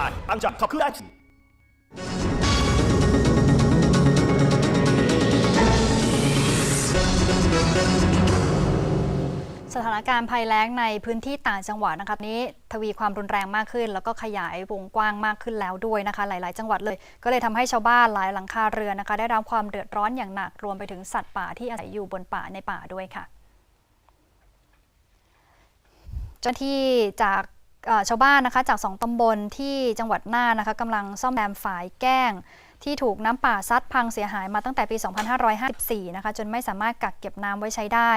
만빵자 터크라지 สถานการณ์ภัยแล้งในพื้นที่ต่างจังหวัดนะคะนี้ทวีความรุนแรงมากขึ้น แล้วก็ขยายวงกว้างมากขึ้นแล้วด้วยนะคะ หลาย ๆ จังหวัดเลย ก็เลยทำให้ชาวบ้านหลายหลังคาเรือนนะคะ ได้รับความเดือดร้อนอย่างหนักรวมไปถึงสัตว์ป่าที่อาศัยอยู่บนป่าในป่าด้วยค่ะ เจ้าหน้าที่จากเอ่อ ชาวบ้านนะคะจาก 2 ตำบลที่จังหวัดน่านนะคะกำลังซ่อมแซมฝายแก้ง ที่ถูกน้ำป่าซัดพังเสียหายมาตั้งแต่ปี 2554 นะคะจนไม่สามารถกักเก็บน้ำไว้ใช้ได้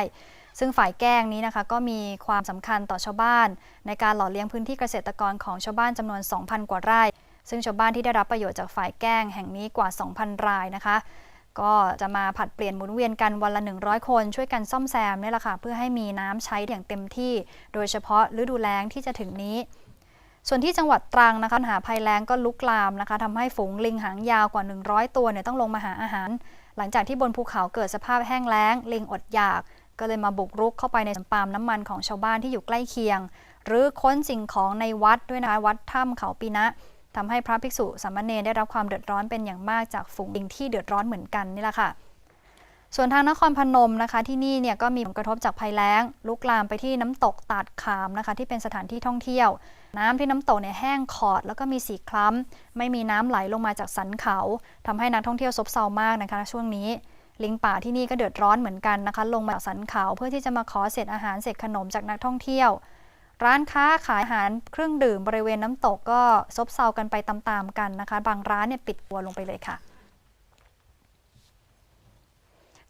ซึ่งฝ่ายแก้งนี้นะคะก็มีความสำคัญต่อชาวบ้าน ในการหล่อเลี้ยงพื้นที่เกษตรกรของชาวบ้านจำนวน 2,000 กว่าไร่ ซึ่งชาวบ้านที่ได้รับประโยชน์จากฝ่ายแก้งแห่งนี้กว่า 2,000 รายนะคะ ก็จะมาผัดเปลี่ยนหมุนเวียนกันวันละ 100 คน ช่วยกันซ่อมแซมนี่แหละค่ะ เพื่อให้มีน้ำใช้อย่างเต็มที่ โดยเฉพาะฤดูแล้งที่จะถึงนี้ ส่วนที่จังหวัดตรังนะคะปัญหาภัยแล้งก็ลุกลามนะคะทำให้ฝูงลิงหางยาวกว่า 100 ตัวเนี่ยต้องลงมาหาอาหาร หลังจากที่บนภูเขาเกิดสภาพแห้งแล้ง ลิงอดอยาก ก็เลยมาบุกรุกเข้าไปในสปาล์มน้ำมันของชาวบ้านที่อยู่ใกล้เคียง หรือค้นสิ่งของในวัดด้วยนะคะวัดถ้ำเขาปีนะ ทำให้พระภิกษุสามเณรได้รับความเดือดร้อนเป็นอย่างมากจากฝูงลิงที่เดือดร้อนเหมือนกันนี่แหละค่ะส่วนทางนครพนมนะคะที่นี่เนี่ยก็มีผลกระทบจากภัยแล้ง ลุกลามไปที่น้ำตกตาดขามนะคะ ที่เป็นสถานที่ท่องเที่ยว น้ำที่น้ำตกเนี่ยแห้งขอด แล้วก็มีสีคล้ำไม่มีน้ำไหลลงมาจากสันเขาทำให้นักท่องเที่ยวซบเซามากนะคะ ช่วงนี้ ลิงป่าที่นี่ก็เดือดร้อนเหมือนกันนะคะ ลงมาจากสันเขาเพื่อที่จะมาขอเศษอาหารเศษขนมจากนักท่องเที่ยว ร้านค้าขายอาหารเครื่องดื่มบริเวณน้ำตกก็ซบเซากันไปตามๆกันนะคะ บางร้านเนี่ยปิดตัวลงไปเลยค่ะ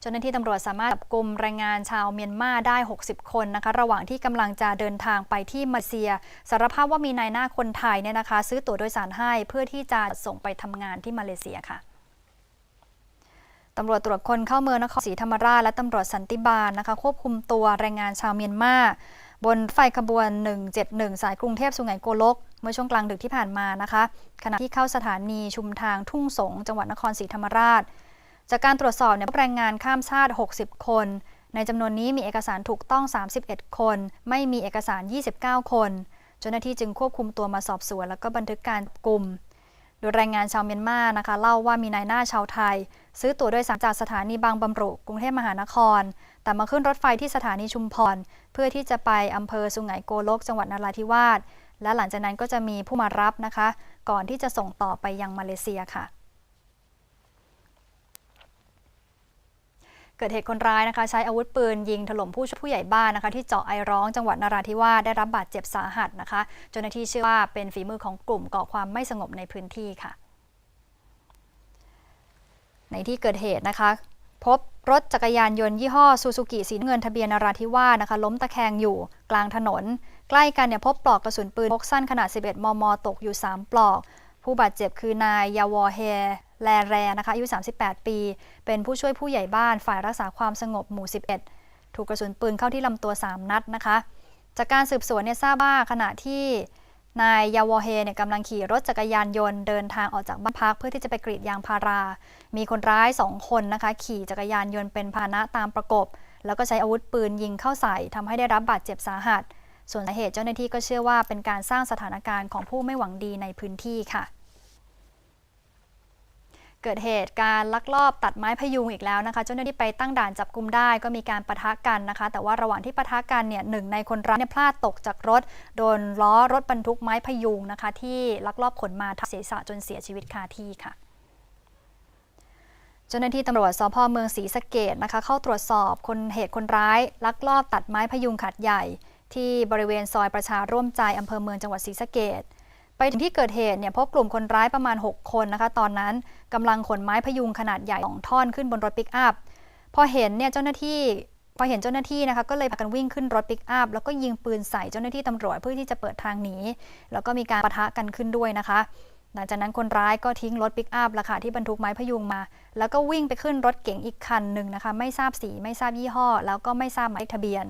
เจ้าหน้าที่ตำรวจสามารถจับกลุ่มแรงงานชาวเมียนมาได้ 60 คนนะคะ ระหว่างที่กำลังจะเดินทางไปที่มาเลเซีย สารภาพว่ามีนายหน้าคนไทยเนี่ยนะคะ ซื้อตั๋วโดยสารให้เพื่อที่จะส่งไปทำงานที่มาเลเซียค่ะตำรวจตรวจคนเข้าเมืองนครศรีธรรมราชและตำรวจสันติบาลนะคะ ควบคุมตัวแรงงานชาวเมียนมา บนไฟขบวน 171 สายกรุงเทพสุไหงโกลก เมื่อช่วงกลางดึกที่ผ่านมานะคะ ขณะที่เข้าสถานีชุมทางทุ่งสง จังหวัดนครศรีธรรมราช จากการตรวจสอบเนี่ยแรงงานข้ามชาติ 60 คน ในจำนวนนี้มีเอกสารถูกต้อง 31 คน ไม่มีเอกสาร 29 คนเจ้าหน้าที่จึงควบคุมตัวมาสอบสวน แล้วก็บันทึกการกลุ่ม โดยแรงงานชาวเมียนมานะคะ เล่าว่ามีนายหน้าชาวไทย ซื้อตั๋วโดยสารจากสถานีบางบำรุกรุงเทพมหานคร แต่มาขึ้นรถไฟที่สถานีชุมพร เพื่อที่จะไปอำเภอสุงไหงโกลก จังหวัดนราธิวาส และหลังจากนั้นก็จะมีผู้มารับนะคะ ก่อนที่จะส่งต่อไปยังมาเลเซียค่ะ เกิดเหตุคนร้ายนะคะ ใช้อาวุธปืนยิงถล่มผู้ช่วยผู้ใหญ่บ้านนะคะ ที่เจาะไอร้องจังหวัดนราธิวาสได้รับบาดเจ็บสาหัสนะคะเจ้าหน้าที่เชื่อว่าเป็นฝีมือของกลุ่มก่อความไม่สงบในพื้นที่ค่ะ ในที่เกิดเหตุนะคะ พบรถจักรยานยนต์ยี่ห้อซูซูกิสีเงินทะเบียนนราธิวาสนะคะ ล้มตะแคงอยู่กลางถนน ใกล้กันเนี่ยพบปลอกกระสุนปืนพกสั้นขนาด 11 มม ตกอยู่ 3 ปลอก ผู้บาดเจ็บคือนายยาวอเฮแลแรนะคะอายุ 38 ปี เป็นผู้ช่วยผู้ใหญ่บ้านฝ่ายรักษาความสงบหมู่ 11 ถูกกระสุนปืนเข้าที่ลำตัว 3 นัดนะคะ จากการสืบสวนเนี่ยทราบว่าขณะที่ นายยาวเฮเนี่ยกำลังขี่รถจักรยานยนต์เดินทางออกจากบ้านพักเพื่อที่จะไปกรีดยางพารา มีคนร้าย2คนนะคะ ขี่จักรยานยนต์เป็นพาหนะตามประกบ แล้วก็ใช้อาวุธปืนยิงเข้าใส่ทำให้ได้รับบาดเจ็บสาหัส ส่วนสาเหตุเจ้าหน้าที่ก็เชื่อว่าเป็นการสร้างสถานการณ์ของผู้ไม่หวังดีในพื้นที่ค่ะ เกิดเหตุการลักลอบตัดไม้พยุงอีกแล้วนะคะ เจ้าหน้าที่ไปตั้งด่านจับกลุมได้ก็มีการปะทะกันนะคะ แต่ว่าระหว่างที่ปะทะกันเนี่ยหนึ่งในคนร้ายเนี่ยพลาดตกจากรถ โดนล้อรถบรรทุกไม้พยุงนะคะ ที่ลักลอบขนมาทับศีรษะจนเสียชีวิตคาที่ค่ะเจ้าหน้าที่ตำรวจสพเมืองศรีสะเกดนะคะเข้าตรวจสอบคนเหตุคนร้าย ลักลอบตัดไม้พยุงขัดใหญ่ ที่บริเวณซอยประชาร่วมใจอำเภอเมืองจังหวัดศรีสะเกด ไปถึงที่เกิดเหตุเนี่ยพบกลุ่มคนร้ายประมาณ 6 คนนะคะ ตอนนั้นกำลังขนไม้พยุงขนาดใหญ่สองท่อนขึ้นบนรถปิกอัพพอเห็นเนี่ยเจ้าหน้าที่พอเห็นเจ้าหน้าที่นะคะก็เลยพากันวิ่งขึ้นรถปิกอัพแล้วก็ยิงปืนใส่เจ้าหน้าที่ตำรวจเพื่อที่จะเปิดทางหนีแล้วก็มีการปะทะกันขึ้นด้วยนะคะ หลังจากนั้นคนร้ายก็ทิ้งรถปิกอัพราคาที่บรรทุกไม้พยุงมา แล้วก็วิ่งไปขึ้นรถเก๋งอีกคันหนึ่งนะคะ ไม่ทราบสีไม่ทราบยี่ห้อ แล้วก็ไม่ทราบหมายเลขทะเบียน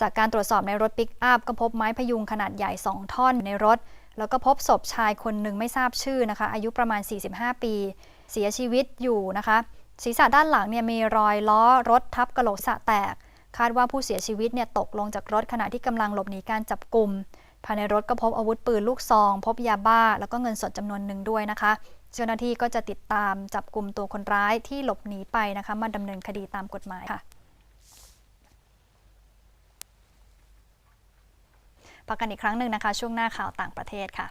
จากการตรวจสอบในรถปิกอัพก็พบไม้พยุงขนาดใหญ่ 2 ท่อนในรถ แล้วก็พบศพชายคนหนึ่งไม่ทราบชื่อนะคะ อายุประมาณ 45 ปี เสียชีวิตอยู่นะคะ ศีรษะด้านหลังเนี่ยมีรอยล้อรถทับกระโหลกศีรษะแตก คาดว่าผู้เสียชีวิตเนี่ยตกลงจากรถขณะที่กำลังหลบหนีการจับกลุ่มภายในรถก็พบอาวุธปืนลูกซอง พบยาบ้า แล้วก็เงินสดจำนวนหนึ่งด้วยนะคะ เจ้าหน้าที่ก็จะติดตามจับกลุ่มตัวคนร้ายที่หลบหนีไปนะคะ มาดำเนินคดีตามกฎหมายค่ะ พักกันอีกครั้งหนึ่งนะคะ ช่วงหน้าข่าวต่างประเทศค่ะ